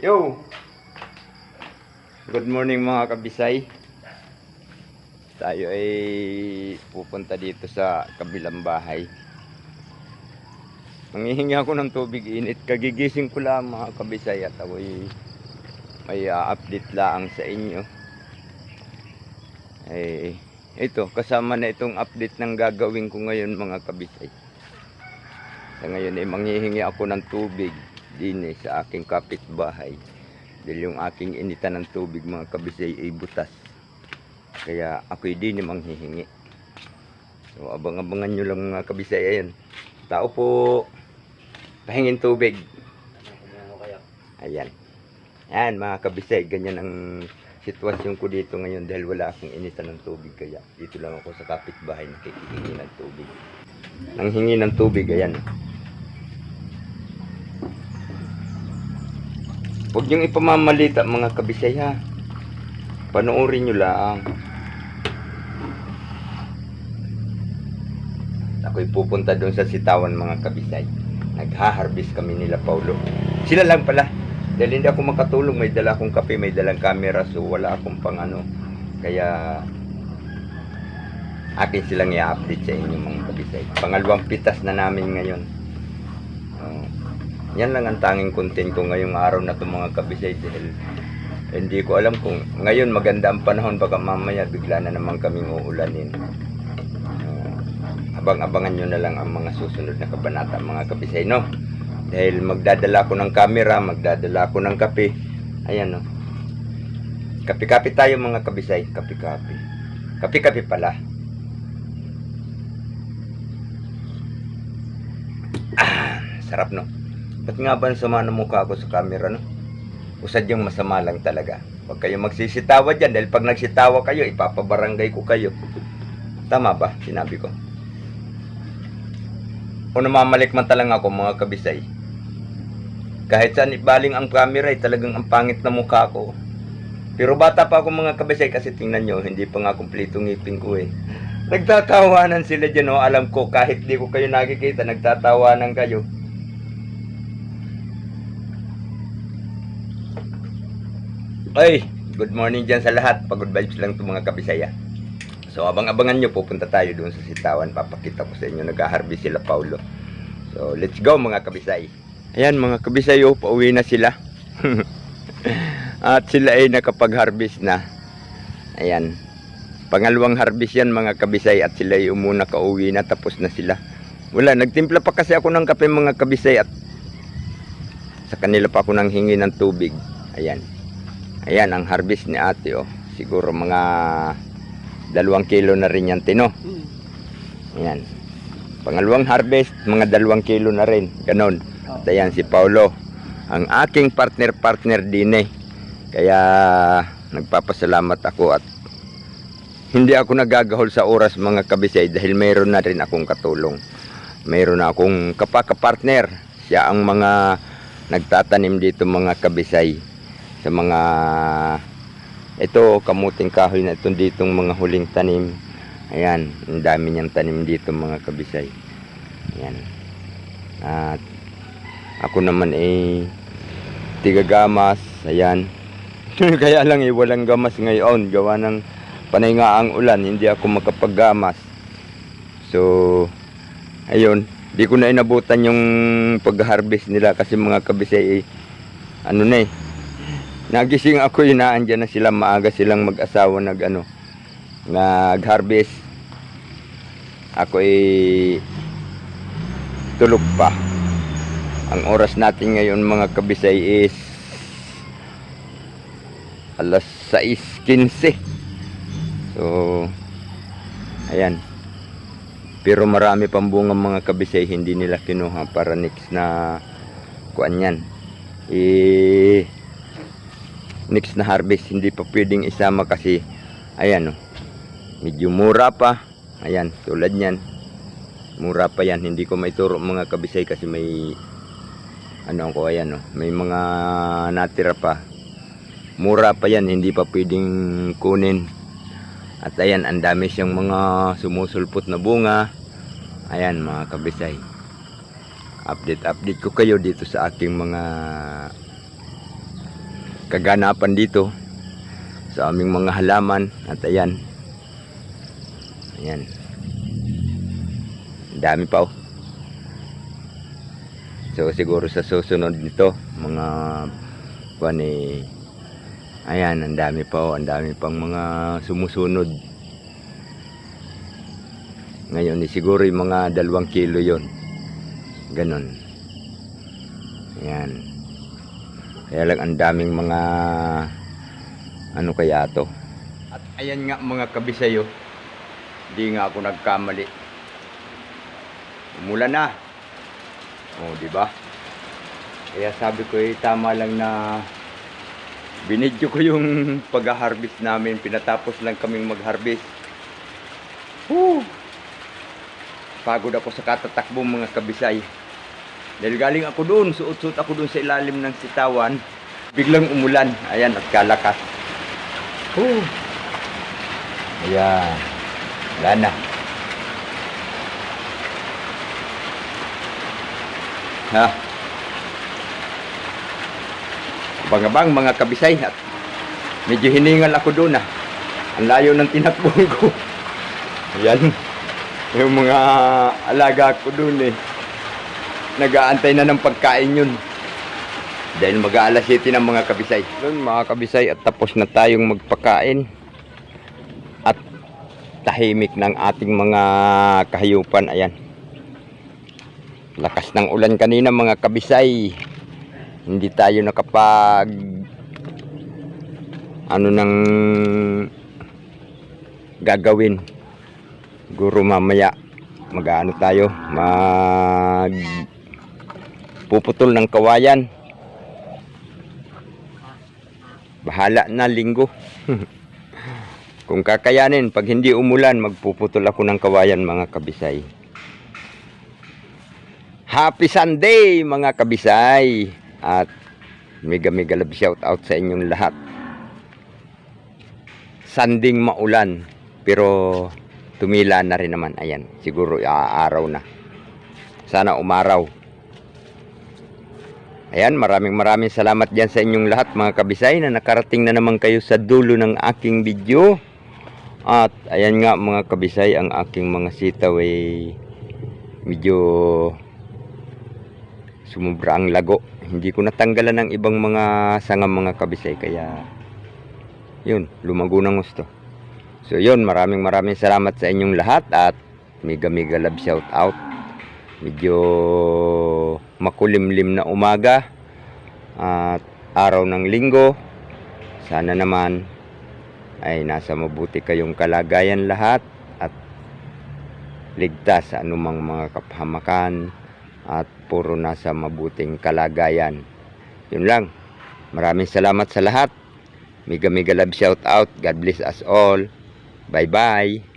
Yo! Good morning mga kabisay. Tayo ay pupunta dito sa kabilang bahay. Nangihingi ako ng tubig init. Kagigising ko lang mga kabisay at ako ay may ah, update lang sa inyo. Eh, ito, kasama na itong update ng gagawin ko ngayon mga kabisay. Sa ngayon ay manghihingi ako ng tubig din eh, sa aking kapitbahay. Dahil yung aking initan ng tubig mga kabisay ay butas. Kaya ako'y din eh manghihingi. So abang-abangan nyo lang mga kabisay. Ayan. Tao po. Pahingin tubig. Ayan. Ayan mga kabisay. Ganyan ang sitwasyon ko dito ngayon dahil wala akong initan ng tubig. Kaya dito lang ako sa kapitbahay nakikihingi ng tubig. Nang hingi ng tubig, ayan. Huwag niyong ipamamalita mga kabisay ha. Panoorin nyo lang. Ako'y pupunta doon sa sitawan mga kabisay. Nagha-harvest kami nila Paulo. Sila lang pala. Dahil hindi ako makatulong, may dala akong kape, may dalang camera, so wala akong pang ano. Kaya akin silang i-update sa inyo mga kabisay. Pangalawang pitas na namin ngayon. Yan lang ang tanging content ko ngayong araw na to mga kabisay dahil hindi ko alam kung ngayon maganda ang panahon baka mamaya bigla na naman kaming uulanin. Uh, abang-abangan nyo na lang ang mga susunod na kabanata mga kabisay no. Dahil magdadala ko ng camera, magdadala ko ng kape. Ayan no. Kape-kape tayo mga kabisay, kape-kape. Kape-kape pala. Ah, sarap no. Ba't nga ba sama ng mukha ko sa camera, no? Usad yung masama lang talaga. Huwag kayo magsisitawa dyan dahil pag nagsitawa kayo, ipapabarangay ko kayo. Tama ba? Sinabi ko. O namamalik man talang ako mga kabisay. Kahit saan ibaling ang camera, ay talagang ang pangit na mukha ko. Pero bata pa ako mga kabisay kasi tingnan nyo, hindi pa nga kumpleto ngipin ko eh. Nagtatawanan sila dyan, oh. alam ko kahit di ko kayo nakikita, nagtatawanan kayo. Ay, good morning dyan sa lahat. Pagod vibes lang to mga kabisaya. So, abang-abangan nyo, pupunta tayo doon sa sitawan. Papakita ko sa inyo, nag-harvest sila Paulo. So, let's go mga kabisay. Ayan mga kabisayo, pauwi na sila. At sila ay nakapag-harvest na. Ayan. Pangalawang harvest yan mga kabisay at sila ay umuna kauwi na tapos na sila. Wala, nagtimpla pa kasi ako ng kape mga kabisay at sa kanila pa ako nang hingi ng tubig. Ayan. Ayan ang harvest ni ate oh. Siguro mga dalawang kilo na rin yan tino. Ayan. Pangalawang harvest, mga dalawang kilo na rin. Ganon. At ayan si Paulo. Ang aking partner-partner din eh. Kaya nagpapasalamat ako at hindi ako nagagahol sa oras mga kabisay dahil mayroon na rin akong katulong. Mayroon na akong kapaka-partner. Siya ang mga nagtatanim dito mga kabisay sa mga ito kamuting kahoy na itong ditong mga huling tanim. Ayan ang dami niyang tanim dito mga kabisay. Ayan. At ako naman eh tigagamas ayan. Kaya lang eh walang gamas ngayon gawa ng panay nga ang ulan hindi ako makapaggamas. So ayun di ko na inabutan yung pag-harvest nila kasi mga kabisay eh, ano na eh nagising ako yun na andyan na sila maaga silang mag-asawa nag ano nag-harvest. Ako eh tulog pa. Ang oras natin ngayon mga kabisay is alas 6.15 so ayan. Pero marami pang bunga mga kabisay hindi nila kinuha para next na kuan yan. Eh next na harvest hindi pa pwedeng isama kasi ayan oh, medyo mura pa. Ayan tulad niyan. Mura pa yan. Hindi ko maituro mga kabisay kasi may ano ko ayan oh, may mga natira pa. Mura pa yan hindi pa pwedeng kunin. At ayan ang dami siyang mga sumusulpot na bunga. Ayan mga kabisay. Update update ko kayo dito sa aking mga kaganapan dito sa aming mga halaman. At ayan. Ayan. Dami pa oh. So siguro sa susunod nito mga kuan eh ayan ang dami pa oh. Ang dami pang mga sumusunod. Ngayon eh, siguro yung mga dalawang kilo yon ganon. Ayan kaya lang ang daming mga ano kaya to? At ayan nga mga kabisayo di nga ako nagkamali. Umulan na. Oh di ba? Kaya sabi ko eh tama lang na binidyo ko yung pag-harvest namin. Pinatapos lang kaming mag-harvest. Woo! pagod ako sa katatakbo mga kabisay dahil galing ako doon suot-suot ako doon sa ilalim ng sitawan biglang umulan. Ayan at kalakas. Woo! ayan. Wala na. Ha? Abang-abang mga kabisay at medyo hiningal ako doon ah. Ang layo ng tinakbong ko. Ayan. Yung mga alaga ko doon eh nag-aantay na ng pagkain yun. Dahil mag-aalas 7 ng mga kabisay. Doon mga kabisay at tapos na tayong magpakain. At tahimik ng ating mga kahayupan ayan. Lakas ng ulan kanina mga kabisay. Hindi tayo nakapag ano nang gagawin. Guro mamaya mag-ano tayo? Mag puputol ng kawayan. Bahala na linggo. Kung kakayanin pag hindi umulan magpuputol ako ng kawayan mga kabisay. Happy Sunday mga kabisay. At mega mega love shout out sa inyong lahat. Sanding maulan pero tumila na rin naman. Ayan siguro aaraw na. Sana umaraw ayan maraming maraming salamat dyan sa inyong lahat mga kabisay na nakarating na naman kayo sa dulo ng aking video. At ayan nga mga kabisay ang aking mga sitaw ay medyo sumubra ang lago. Hindi ko natanggalan ng ibang mga sanga mga kabisay kaya yun lumago ng gusto. So yun, maraming maraming salamat sa inyong lahat at mega mega love shout out. Medyo makulimlim na umaga at araw ng linggo. Sana naman ay nasa mabuti kayong kalagayan lahat at ligtas sa anumang mga kapahamakan at puro nasa mabuting kalagayan. Yun lang. Maraming salamat sa lahat. Mega mega love shout out. God bless us all. Bye-bye.